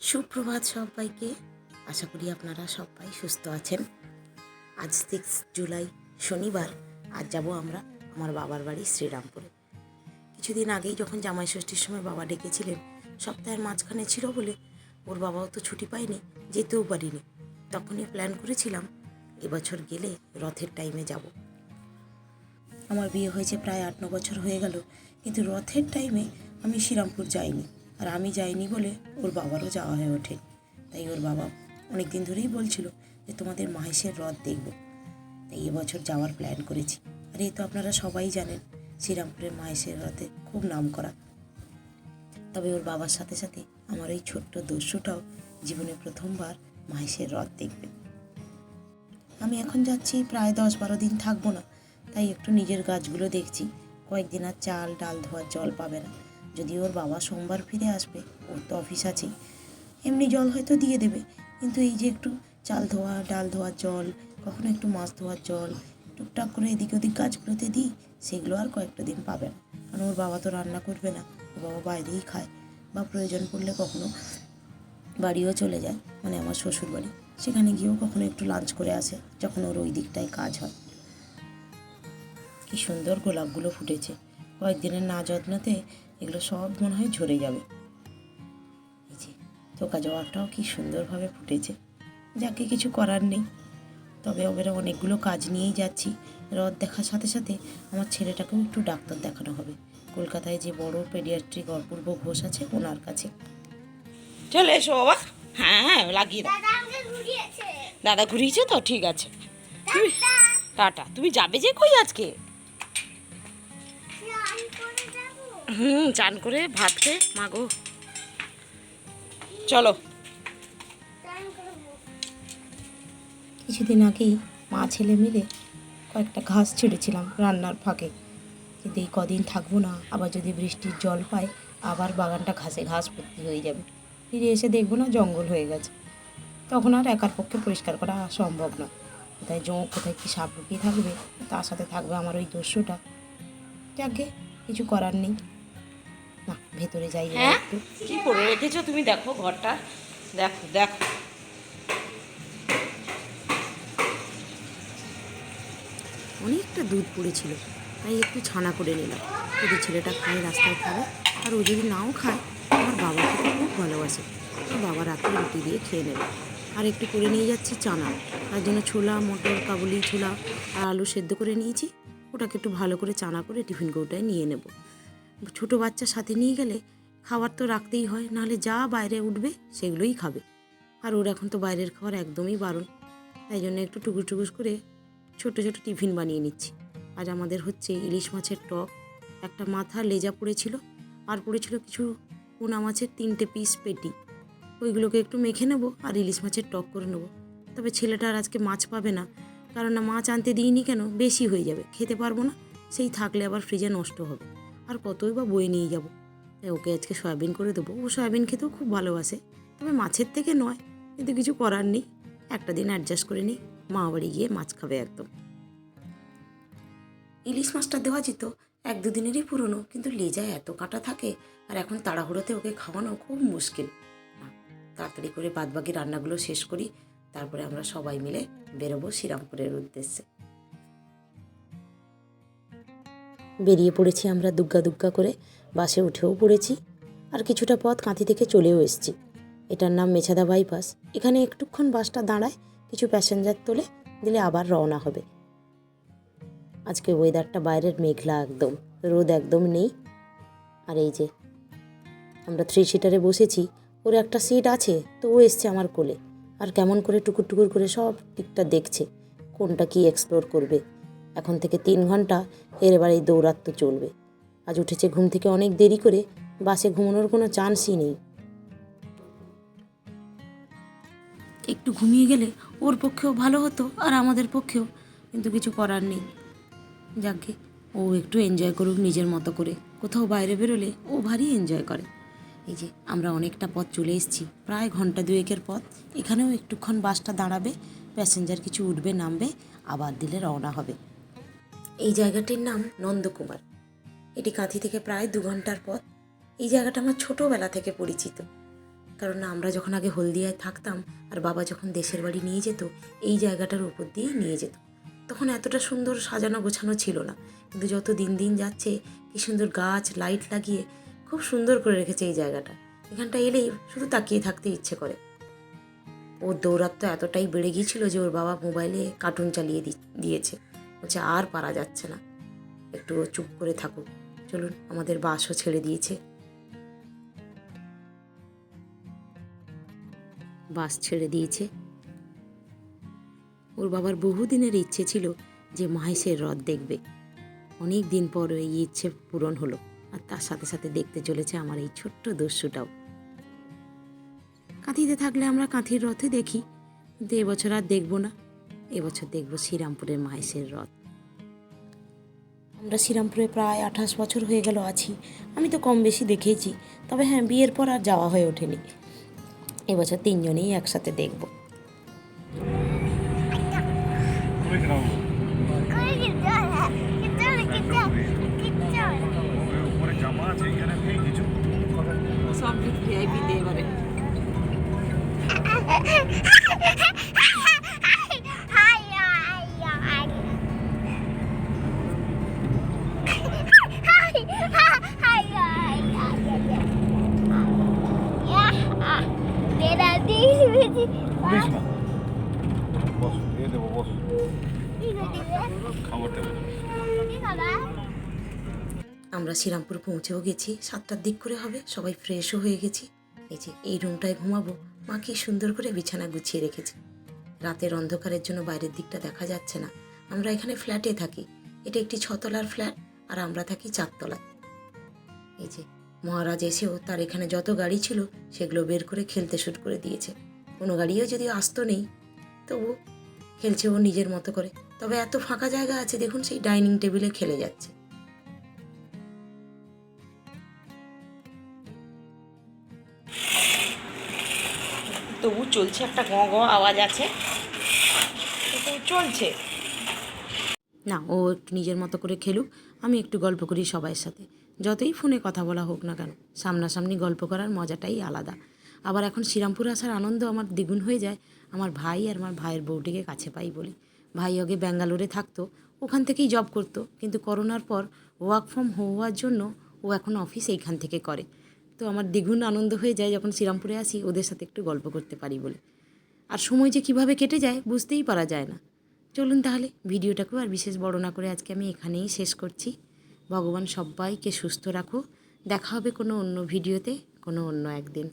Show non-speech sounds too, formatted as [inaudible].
সুপ্রভাত সবাইকে। আশা করি আপনারা সবাই সুস্থ আছেন। আজ সিক্স জুলাই, শনিবার। আজ যাব আমরা আমার বাবার বাড়ি শ্রীরামপুরে। কিছুদিন আগেই যখন জামাই ষষ্ঠীর সময় বাবা ডেকেছিলেন, সপ্তাহের মাঝখানে ছিল বলে ওর বাবাও তো ছুটি পায়নি, যেতেও পারিনি। তখনই প্ল্যান করেছিলাম এবছর গেলে রথের টাইমে যাব। আমার বিয়ে হয়েছে প্রায় আট, ন বছর হয়ে গেল, কিন্তু রথের টাইমে আমি শ্রীরামপুর যাইনি। আর আমি যাইনি বলে ওর বাবারও যাওয়া হয়ে ওঠে। তাই ওর বাবা অনেক দিন ধরেই বলছিল যে তোমাদের মাহেশের রথ দেখব। তাই এবছর যাওয়ার প্ল্যান করেছি। আর এই তো আপনারা সবাই জানেন শ্রীরামপুরের মাহেশের রথে খুব নাম করা তবে ওর বাবার সাথে সাথে আমার এই ছোট্ট দস্যুটাও জীবনে প্রথমবার মাহেশের রথ দেখবে। আমি এখন যাচ্ছি প্রায় দশ বারো দিন থাকব না। তাই একটু নিজের গাছগুলো দেখছি। কয়েকদিন আর চাল ডাল ধোয়ার জল পাবে না। যদি ওর বাবা সোমবার ফিরে আসবে, ওর তো অফিস আছেই। এমনি জল হয়তো দিয়ে দেবে, কিন্তু এই যে একটু চাল ধোয়া, ডাল ধোয়ার জল, কখনো একটু মাছ ধোয়ার জল, টুকটাক করে এদিক ওদিক গাছগুলোতে দিই, সেগুলো আর কয়েকটা দিন পাবে না। কারণ ওর বাবা তো রান্না করবে না ওর বাবা বাইরেই খায় বা প্রয়োজন পড়লে কখনো বাড়িও চলে যায় মানে আমার শ্বশুর বাড়ি সেখানে গিয়েও কখনো একটু লাঞ্চ করে আসে, যখন ওর ওই দিকটায় কাজ হয়। কি সুন্দর গোলাপগুলো ফুটেছে। কয়েকদিনের না যত্নতে এগুলো সব মনে হয় ঝরে যাবে। এই যে থোকা জবাবটাও কি সুন্দরভাবে ফুটেছে। যাকে কিছু করার নেই। তবে ওদের অনেকগুলো কাজ নিয়েই যাচ্ছি। রথ দেখার সাথে সাথে আমার ছেলেটাকেও একটু ডাক্তার দেখানো হবে। কলকাতায় যে বড় পেডিয়াট্রিক অপূর্ব ঘোষ আছে ওনার কাছে। চলে এসো বাবা। হ্যাঁ হ্যাঁ লাগিয়ে দাও। দাদা ঘুরিয়েছে। তো? ঠিক আছে। টাটা। তুমি যাবে যে কই আজকে? হুম, চান করে ভাত খেয়ে মাগো চলো। কিছুদিন আগেই মা ছেলে মিলে কয়েকটা ঘাস ছেড়েছিলাম রান্নার ফাঁকে। কিন্তু এই কদিন থাকব না, আবার যদি বৃষ্টির জল পায় আবার বাগানটা ঘাসে ঘাস ভর্তি হয়ে যাবে। ফিরে এসে দেখব না জঙ্গল হয়ে গেছে। তখন আর একার পক্ষে পরিষ্কার করা সম্ভব না কোথায় জোঁক কোথায় কি সাপ লুকিয়ে থাকবে, তার সাথে থাকবে আমার ওই দস্যুটা। যাকে কিছু করার নেই। ভেতরে যাই এবার কি করে রেখেছো তুমি? দেখো ঘরটা। দেখো দেখো। অনেকটা দুধ পড়েছিল তাই একটু ছানা করে নিলাম। যদি ছেলেটা খায় রাস্তায় খাবে আর ও যদি নাও খায় আমার বাবা খেতে খুব ভালোবাসে। বাবা রাতে রুটি দিয়ে খেয়ে নেবে। আর একটু করে নিয়ে যাচ্ছি চানা। তার জন্য ছোলা মটর কাবুলি ছোলা আর আলু সেদ্ধ করে নিয়েছি। ওটাকে একটু ভালো করে চানা করে টিফিন কৌটায় নিয়ে নেব। ছোটো বাচ্চা সাথে নিয়ে গেলে খাবার তো রাখতেই হয়, নাহলে যা বাইরে উঠবে সেগুলোই খাবে। আর ওর এখন তো বাইরের খাবার একদমই বারণ। তাই জন্য একটু টুকুস টুকুস করে ছোট ছোট টিফিন বানিয়ে নিচ্ছি। আজ আমাদের হচ্ছে ইলিশ মাছের টক। একটা মাথা লেজা পড়েছিল, আর পড়েছিল কিছু পোনা মাছের তিনটে পিস পেটি। ওইগুলোকে একটু মেখে নেব আর ইলিশ মাছের টক করে নেব। তবে ছেলেটা আর আজকে মাছ পাবে না কারণ না মাছ আনতে দিইনি কেন, বেশি হয়ে যাবে। খেতে পারব না, সেই থাকলে আবার ফ্রিজে নষ্ট হবে। আর কতই বা বয়ে নিয়ে যাব। তাই ওকে আজকে সয়াবিন করে দেবো। ও সয়াবিন খেতেও খুব ভালোবাসে। তবে মাছের থেকে নয়, কিন্তু কিছু করার নেই। একটা দিন অ্যাডজাস্ট করে নিই। মা বাড়ি গিয়ে মাছ খাবে একদম। ইলিশ মাছটা দেওয়া যেত। এক দুদিনেরই পুরনো, কিন্তু লেজায় এত কাটা থাকে, আর এখন তাড়াহুড়োতে ওকে খাওয়ানো খুব মুশকিল। তাড়াতাড়ি করে বাদবাকি রান্নাগুলো শেষ করি। তারপরে আমরা সবাই মিলে বেরোবো শ্রীরামপুরের উদ্দেশ্যে। বেরিয়ে পড়েছি আমরা দুগ্গা দুগ্গা করে। বাসে উঠেও পড়েছি। আর কিছুটা পথ কাঁথি থেকে চলেও এসেছি। এটার নাম মেছাদা বাইপাস। এখানে একটুক্ষণ বাসটা দাঁড়ায়, কিছু প্যাসেঞ্জার তোলে, দিলে আবার রওনা হবে। আজকে ওয়েদারটা বাইরের মেঘলা একদম, রোদ একদম নেই। আর এই যে, আমরা থ্রি সিটারে বসেছি, ওর একটা সিট আছে, তো ও এসছে আমার কোলে। আর কেমন করে টুকুর টুকুর করে সব দিকটা দেখছে, কোনটা কি এক্সপ্লোর করবে। এখন থেকে তিন ঘণ্টা এর এবার এই দৌরাত্ম চলবে। আজ উঠেছে ঘুম থেকে অনেক দেরি করে বাসে ঘুমানোর কোনো চান্সই নেই। একটু ঘুমিয়ে গেলে ওর পক্ষেও ভালো হতো আর আমাদের পক্ষেও, কিন্তু কিছু করার নেই। যাকে ও একটু এনজয় করুক নিজের মতো করে। কোথাও বাইরে বেরোলে ও ভারী এনজয় করে। এই যে, আমরা অনেকটা পথ চলে এসেছি। প্রায় ঘণ্টা দুয়েকের পথ। এখানেও একটুক্ষণ বাসটা দাঁড়াবে প্যাসেঞ্জার কিছু উঠবে, নামবে, আবার দিলে রওনা হবে। এই জায়গাটির নাম নন্দকুমার। এটি কাঁথি থেকে প্রায় দু ঘণ্টার পথ। এই জায়গাটা আমার ছোটোবেলা থেকে পরিচিত। কারণ আমরা যখন আগে হলদিয়ায় থাকতাম আর বাবা যখন দেশের বাড়ি নিয়ে যেত, এই জায়গাটার উপর দিয়েই নিয়ে যেত। তখন এতটা সুন্দর সাজানো গোছানো ছিল না। কিন্তু যত দিন দিন যাচ্ছে, কি সুন্দর গাছ, লাইট লাগিয়ে খুব সুন্দর করে রেখেছে এই জায়গাটা। এখানটা এলেই শুধু তাকিয়ে থাকতে ইচ্ছে করে। ওর দৌরাত্ম এতটাই বেড়ে গিয়েছিল যে ওর বাবা মোবাইলে কার্টুন চালিয়ে দিয়েছে। বলছে, আর পারা যাচ্ছে না। একটু চুপ করে থাকুক চলুন, আমাদের বাসও ছেড়ে দিয়েছে। বাস ছেড়ে দিয়েছে। ওর বাবার বহুদিনের ইচ্ছে ছিল যে মহেশের হ্রদ দেখবে। অনেক দিন পর এই ইচ্ছে পূরণ হলো, আর তার সাথে সাথে দেখতে চলেছে আমার এই ছোট্ট দস্যুটাও। কাঁথিতে থাকলে আমরা কাঁথির রথে দেখি, কিন্তু এবছর আর দেখব না। এবছর দেখব শ্রীরামপুরের মাহেশের রথ। আমরা শ্রীরামপুরে প্রায় আঠাশ বছর হয়ে গেল আছি। আমি তো কম বেশি দেখেছি। তবে হ্যাঁ বিয়ের পর আর যাওয়া হয়ে ওঠেনি। এবছর তিনজনেই একসাথে দেখব। সব ভিআইপি দিয়ে এবারে। [laughs] আমরা শ্রীরামপুর পৌঁছেও গেছি, সাতটার দিক করে হবে, সবাই ফ্রেশও হয়ে গেছি। এই যে এই রুমটায় ঘুমাবো, মা কি সুন্দর করে বিছানা গুছিয়ে রেখেছে। রাতের অন্ধকারের জন্য বাইরের দিকটা দেখা যাচ্ছে না। আমরা এখানে ফ্ল্যাটে থাকি। এটা একটি ছতলার ফ্ল্যাট আর আমরা থাকি চারতলায়। এই যে মহারাজ এসেও তার এখানে যত গাড়ি ছিল সেগুলো বের করে খেলতে শুরু করে দিয়েছে। কোনো গাড়িও যদি আসতো নেই তবু খেলছে ও নিজের মতো করে। তবে এত ফাঁকা জায়গা আছে দেখুন সেই ডাইনিং টেবিলে খেলে যাচ্ছে। তবু চলছে একটা গ গ আওয়াজ আছে। তবু চলছে। না ও একটু নিজের মতো করে খেলুক আমি একটু গল্প করি সবার সাথে। যতই ফোনে কথা বলা হোক না কেন, সামনাসামনি গল্প করার মজাটাই আলাদা। আবার এখন শ্রীরামপুর আসার আনন্দ আমার দ্বিগুণ হয়ে যায়, আমার ভাই আর আমার ভাইয়ের বউটিকে কাছে পাই বলে। ভাই আগে ব্যাঙ্গালোরে থাকতো, ওখান থেকেই জব করতো, কিন্তু করোনার পর ওয়ার্ক ফ্রম হওয়ার জন্য ও এখন অফিস এইখান থেকে করে। তো আমার দ্বিগুণ আনন্দ হয়ে যায় যখন শ্রীরামপুরে আসি, ওদের সাথে একটু গল্প করতে পারি বলে। আর সময় যে কীভাবে কেটে যায় বুঝতেই পারা যায় না। চলুন তাহলে, ভিডিওটাকেও আর বিশেষ বড় না করে আজকে আমি এখানেই শেষ করছি। ভগবান সবাইকে সুস্থ রাখো দেখা হবে কোনো অন্য ভিডিওতে কোনো অন্য একদিন।